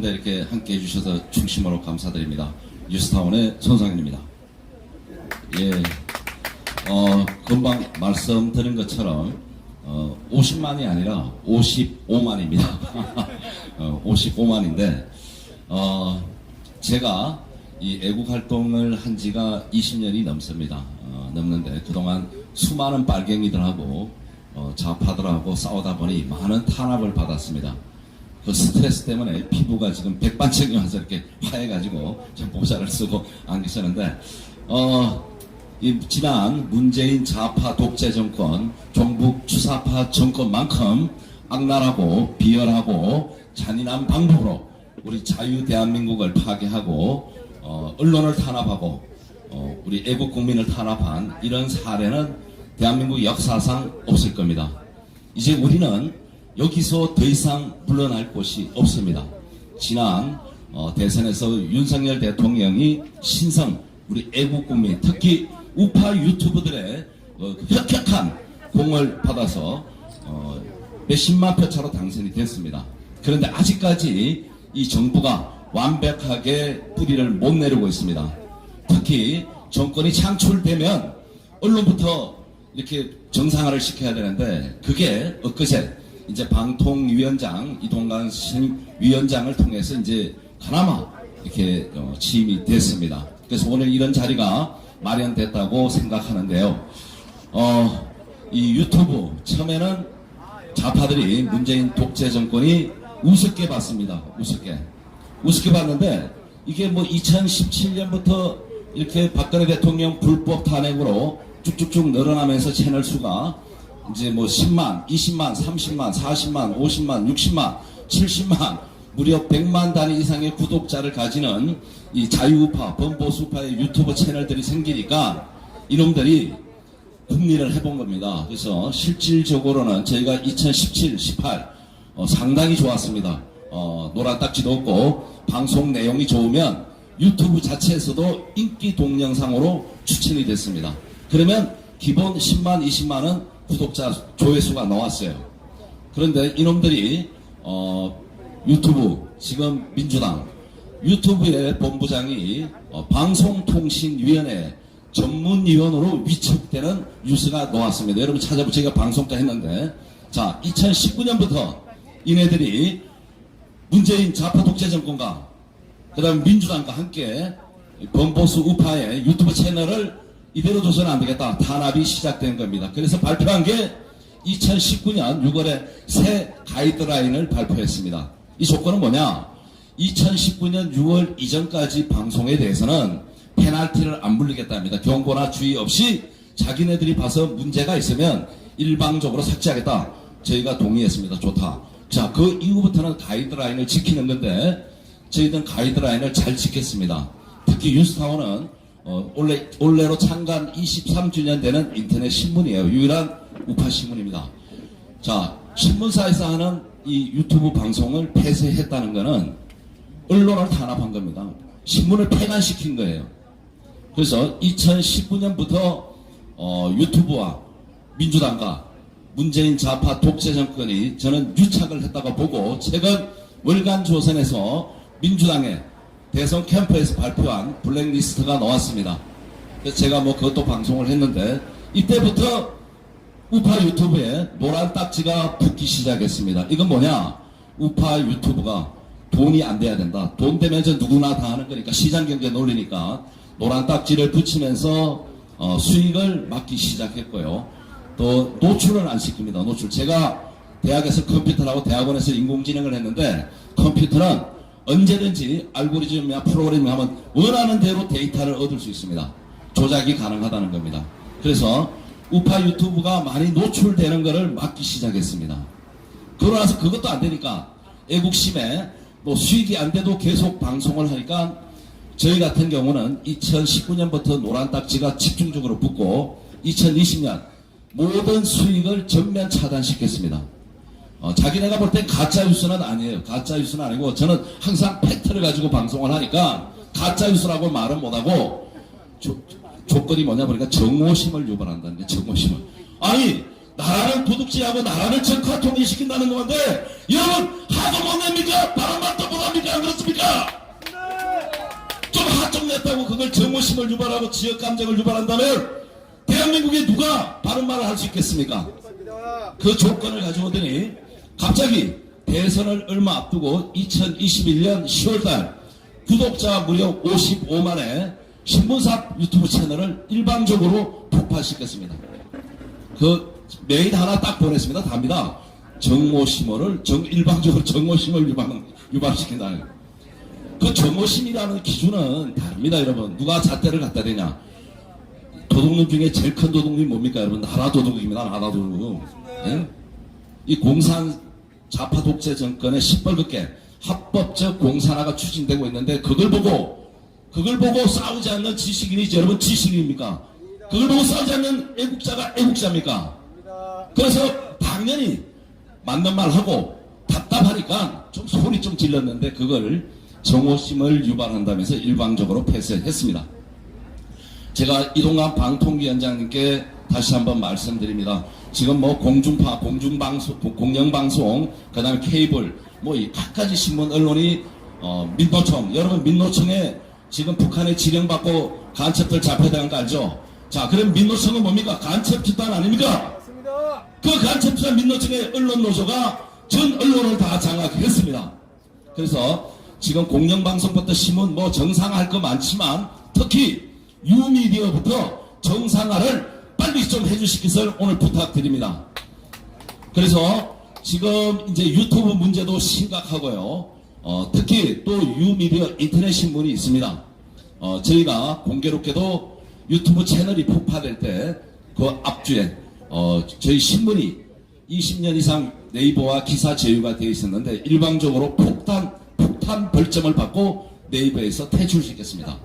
바쁜데 이렇게 함께 해주셔서 중심으로 감사드립니다. 뉴스타운의 손상현입니다. 예, 어, 금방 말씀드린 것처럼 어, 50만이 아니라 55만입니다. 어, 55만인데 어, 제가 이 애국 활동을 한 지가 20년이 넘습니다. 어, 넘는데 그동안 수많은 빨갱이들하고 어, 좌파들하고 싸우다 보니 많은 탄압을 받았습니다. 그 스트레스 때문에 피부가 지금 백반증이 와서 이렇게 화해가지고 좀 모자를 쓰고 안 계셨는데, 어, 이 지난 문재인 좌파 독재 정권, 종북 추사파 정권만큼 악랄하고 비열하고 잔인한 방법으로 우리 자유 대한민국을 파괴하고 어, 언론을 탄압하고 어, 우리 애국 국민을 탄압한 이런 사례는 대한민국 역사상 없을 겁니다. 이제 우리는 여기서 더 이상 물러날 곳이 없습니다. 지난 어, 대선에서 윤석열 대통령이 신성 우리 애국 국민 특히 우파 유튜브들의 어, 그 혁혁한 공을 받아서 어, 몇십만 표 차로 당선이 됐습니다. 그런데 아직까지 이 정부가 완벽하게 뿌리를 못 내리고 있습니다. 특히 정권이 창출되면 언론부터 이렇게 정상화를 시켜야 되는데 그게 엊그제 이제 방통위원장 이동관 위원장을 통해서 이제 그나마 이렇게 어, 취임이 됐습니다. 그래서 오늘 이런 자리가 마련됐다고 생각하는데요. 어, 이 유튜브 처음에는 좌파들이 문재인 독재 정권이 우습게 봤습니다. 우습게. 우습게 봤는데 이게 뭐 2017년부터 이렇게 박근혜 대통령 불법 탄핵으로 쭉쭉쭉 늘어나면서 채널 수가 이제 뭐 10만, 20만, 30만, 40만, 50만, 60만, 70만, 무려 100만 단위 이상의 구독자를 가지는 이 자유우파, 범보수파의 유튜브 채널들이 생기니까 이놈들이 궁리를 해본 겁니다. 그래서 실질적으로는 저희가 2017, 18 어, 상당히 좋았습니다. 어, 노란 딱지도 없고 방송 내용이 좋으면 유튜브 자체에서도 인기 동영상으로 추천이 됐습니다. 그러면 기본 10만, 20만은 구독자 조회수가 나왔어요. 그런데 이놈들이 어, 유튜브 지금 민주당 유튜브의 본부장이 어, 방송통신위원회 전문위원으로 위촉되는 뉴스가 나왔습니다. 여러분 찾아보 제가 방송도 했는데 자 2019년부터 이네들이 문재인 좌파 독재 정권과 그 다음 민주당과 함께 범보수 우파의 유튜브 채널을 이대로 둬서는 안 되겠다. 탄압이 시작된 겁니다. 그래서 발표한 게 2019년 6월에 새 가이드라인을 발표했습니다. 이 조건은 뭐냐? 2019년 6월 이전까지 방송에 대해서는 페널티를 안 물리겠답니다. 경고나 주의 없이 자기네들이 봐서 문제가 있으면 일방적으로 삭제하겠다. 저희가 동의했습니다. 좋다. 자, 그 이후부터는 가이드라인을 지키는 건데 저희들은 가이드라인을 잘 지켰습니다. 특히 뉴스타운은 어, 올해, 올해로 창간 23주년 되는 인터넷 신문이에요. 유일한 우파 신문입니다. 자, 신문사에서 하는 이 유튜브 방송을 폐쇄했다는 것은 언론을 탄압한 겁니다. 신문을 폐간시킨 거예요. 그래서 2019년부터 어, 유튜브와 민주당과 문재인 좌파 독재 정권이 저는 유착을 했다고 보고 최근 월간 조선에서 민주당의 대선 캠프에서 발표한 블랙리스트가 나왔습니다. 그래서 제가 뭐 그것도 방송을 했는데 이때부터 우파 유튜브에 노란 딱지가 붙기 시작했습니다. 이건 뭐냐? 우파 유튜브가 돈이 안 돼야 된다. 돈 되면 저 누구나 다 하는 거니까 시장 경제 논리니까 노란 딱지를 붙이면서 어, 수익을 막기 시작했고요. 또 노출을 안 시킵니다. 노출. 제가 대학에서 컴퓨터를 하고 대학원에서 인공지능을 했는데 컴퓨터는 언제든지 알고리즘이나 프로그래밍 하면 원하는 대로 데이터를 얻을 수 있습니다. 조작이 가능하다는 겁니다. 그래서 우파 유튜브가 많이 노출되는 것을 막기 시작했습니다. 그러고 나서 그것도 안 되니까 애국심에 뭐 수익이 안 돼도 계속 방송을 하니까 저희 같은 경우는 2019년부터 노란 딱지가 집중적으로 붙고 2020년 모든 수익을 전면 차단시켰습니다. 어, 자기네가 볼 때 가짜 뉴스는 아니에요. 가짜 뉴스는 아니고 저는 항상 팩트를 가지고 방송을 하니까 가짜 뉴스라고 말은 못하고 조, 조건이 뭐냐 보니까 정오심을 유발한다는 게 정오심을. 아니 나라를 도둑질하고 나라를 정카 통일시킨다는 건데 여러분 하도 못냅니까? 바람만도 못합니까? 안 그렇습니까? 네! 좀 하정 냈다고 그걸 정오심을 유발하고 지역감정을 유발한다면 대한민국에 누가 바른 말을 할 수 있겠습니까? 그 조건을 가지고 오더니 갑자기 대선을 얼마 앞두고 2021년 10월달 구독자 무려 55만의 신문사 유튜브 채널을 일방적으로 폭파시켰습니다. 그 메일 하나 딱 보냈습니다. 답니다. 정모심어를 정 일방적으로 정모심을 유발 유발시킨다. 그 정모심이라는 기준은 다릅니다, 여러분. 누가 잣대를 갖다 대냐? 도둑놈 중에 제일 큰 도둑놈이 뭡니까, 여러분? 나라 도둑입니다, 나라 도둑. 예? 이 공산 좌파 독재 정권의 시뻘겋게 합법적 공산화가 추진되고 있는데 그걸 보고 그걸 보고 싸우지 않는 지식인이지 여러분 지식인입니까? 그걸 보고 싸우지 않는 애국자가 애국자입니까? 그래서 당연히 맞는 말 하고 답답하니까 좀 소리 좀 질렀는데 그걸 정오심을 유발한다면서 일방적으로 폐쇄했습니다. 제가 이동관 방통위원장님께 다시 한번 말씀드립니다. 지금 뭐 공중파, 공중방송, 공영방송, 그 다음에 케이블, 뭐 이 각가지 신문 언론이 어, 민노총, 여러분 민노총에 지금 북한에 지령받고 간첩들 잡혀야 거 알죠? 자, 그럼 민노총은 뭡니까? 간첩 집단 아닙니까? 맞습니다. 그 간첩 집단 민노총의 언론 노조가 전 언론을 다 장악했습니다. 그래서 지금 공영방송부터 신문 뭐 정상화할 거 많지만 특히 유미디어부터 정상화를 빨리 좀 것을 오늘 부탁드립니다. 그래서 지금 이제 유튜브 문제도 심각하고요. 어, 특히 또 유미디어 인터넷 신문이 있습니다. 어, 저희가 공교롭게도 유튜브 채널이 폭파될 때 그 앞주에 어, 저희 신문이 20년 이상 네이버와 기사 제휴가 되어 있었는데 일방적으로 폭탄 폭탄 벌점을 받고 네이버에서 퇴출시켰습니다.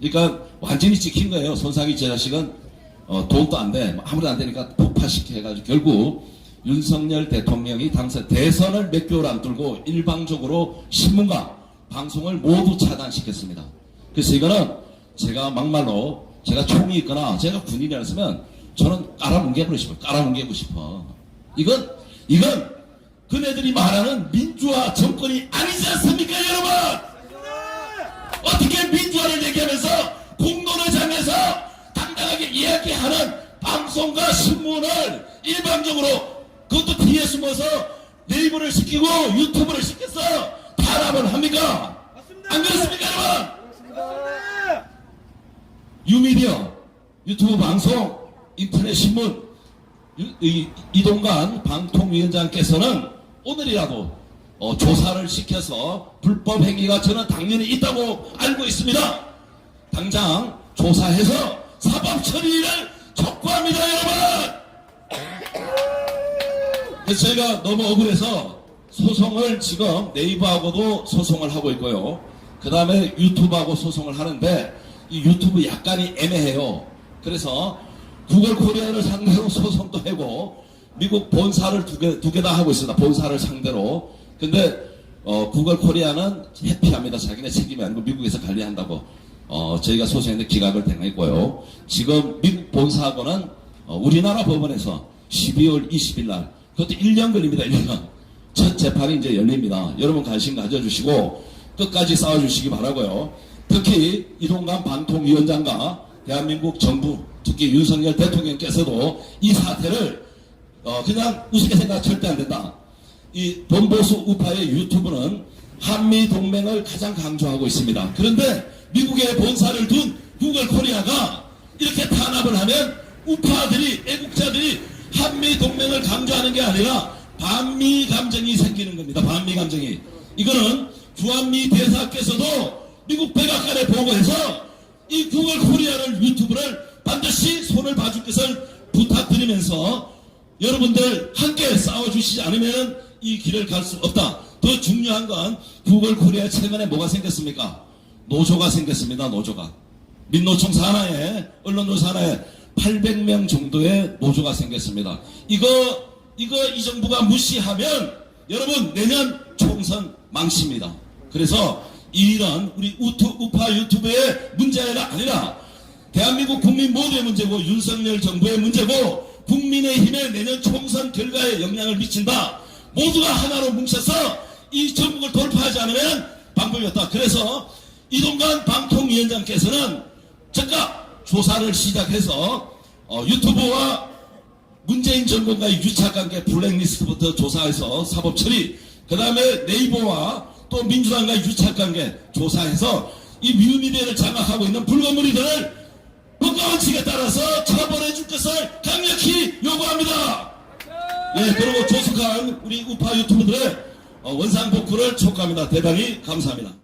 그러니까 완전히 찍힌 거예요. 손상희 제 자식은 어, 돈도 안 돼. 뭐 아무도 안 되니까 폭파시켜 해가지고 결국 윤석열 대통령이 당선 대선을 몇 개월 안 dur고 일방적으로 신문과 방송을 모두 차단시켰습니다. 그래서 이거는 제가 막말로 제가 총이 있거나 제가 군인이었으면 저는 깔아뭉개고 싶어요. 깔아뭉개고 싶어. 이건 이건 그네들이 말하는 민주화 정권이 아니지 않습니까, 여러분? 어떻게 민주화를 얘기하면서 이야기 하는 방송과 신문을 일방적으로 그것도 뒤에 숨어서 네이버를 시키고 유튜브를 시켜서 탄압을 합니까? 안 그렇습니까, 여러분? 유미디어, 유튜브 방송, 인터넷 신문, 이동관 방통위원장께서는 오늘이라도 어, 조사를 시켜서 불법 행위가 저는 당연히 있다고 알고 있습니다. 당장 조사해서 사법 처리를 촉구합니다, 여러분! 그래서 저희가 너무 억울해서 소송을 지금 네이버하고도 소송을 하고 있고요. 그 다음에 유튜브하고 소송을 하는데 이 유튜브 약간이 애매해요. 그래서 구글 코리아를 상대로 소송도 하고 미국 본사를 두 개, 두 개 다 하고 있습니다. 본사를 상대로. 근데 어, 구글 코리아는 해피합니다. 자기네 책임이 아니고 미국에서 관리한다고. 어, 저희가 소송했는데 기각을 당했고요. 지금 미국 본사하고는 어, 우리나라 법원에서 12월 20일 날 그것도 1년 걸립니다. 1년. 첫 재판이 이제 열립니다. 여러분 관심 가져주시고 끝까지 싸워주시기 바라고요. 특히 이동관 방통위원장과 대한민국 정부 특히 윤석열 대통령께서도 이 사태를 어, 그냥 우습게 생각 절대 안 된다. 이 본보수 우파의 유튜브는 한미 동맹을 가장 강조하고 있습니다. 그런데 미국에 본사를 둔 구글 코리아가 이렇게 탄압을 하면 우파들이 애국자들이 한미 동맹을 강조하는 게 아니라 반미 감정이 생기는 겁니다. 반미 감정이. 이거는 주한미 대사께서도 미국 백악관에 보고해서 이 구글 코리아를 유튜브를 반드시 손을 봐줄 것을 부탁드리면서 여러분들 함께 싸워주시지 않으면 이 길을 갈 수 없다. 더 중요한 건 구글 코리아 최근에 뭐가 생겼습니까? 노조가 생겼습니다. 노조가. 민노총 산하에 언론노 산하에 800명 정도의 노조가 생겼습니다. 이거 이거 이 정부가 무시하면 여러분 내년 총선 망칩니다. 그래서 이런 우리 우투, 우파 유튜브의 문제가 아니라 대한민국 국민 모두의 문제고 윤석열 정부의 문제고 국민의힘의 내년 총선 결과에 영향을 미친다. 모두가 하나로 뭉쳐서 이 전국을 돌파하지 않으면 방법이 없다. 그래서 이동관 방통위원장께서는 즉각 조사를 시작해서 어, 유튜브와 문재인 정권과의 유착관계 블랙리스트부터 조사해서 사법 처리, 그 다음에 네이버와 또 민주당과의 유착관계 조사해서 이 뮤미디어를 장악하고 있는 불건물이들을 법과원칙에 따라서 처벌해 줄 것을 강력히 요구합니다. 예, 그리고 조숙한 우리 우파 유튜브들의 어, 원상 복구를 촉구합니다. 대단히 감사합니다.